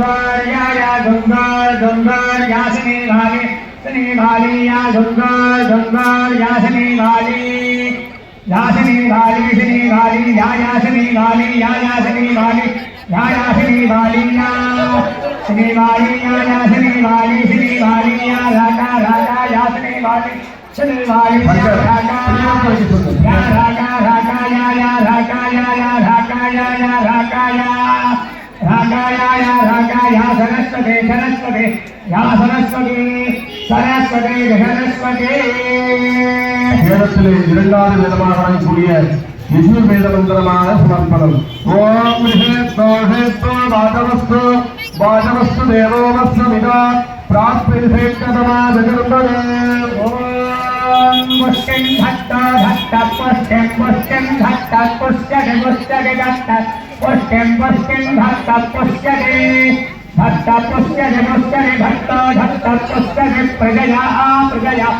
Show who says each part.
Speaker 1: या गंगार गंगार यासने भाले सने भाले या गंगार गंगार यासने भाले यासने भाले सने भाले या यासने भाले या यासने भाले या यासने भाले या सने भाले या यासने भाले सने भाले या रागा रागा यासने भाले सने भाले या रागा या रागा रागा या या रागा या या रागा या या रागा या या सरस्वते सरस्वते या सरस्वते सरस्वते सरस्वते
Speaker 2: வேதத்திலே இரண்டாவது வேதமாக வழங்கக்கூடிய யஜுர் வேத மந்திரமாக சமர்ப்பணம் ஓம் ரிஷேத்தோ ஹேத்தோ வாஜவஸ்து வாஜவஸ்து தேவோமஸ்வமிதா பிரார்த்திசேத்தமா ஜகர்பதே
Speaker 1: ॐ पुष्टिं धत्त धत्त पुष्टिं पुष्टिं धत्त पुष्यते पुष्यते धत्त पुष्टिं पुष्टिं भक्त पुष्यते भक्त पुष्यते पुष्यते भक्त भक्त पुष्यते प्रजया प्रजया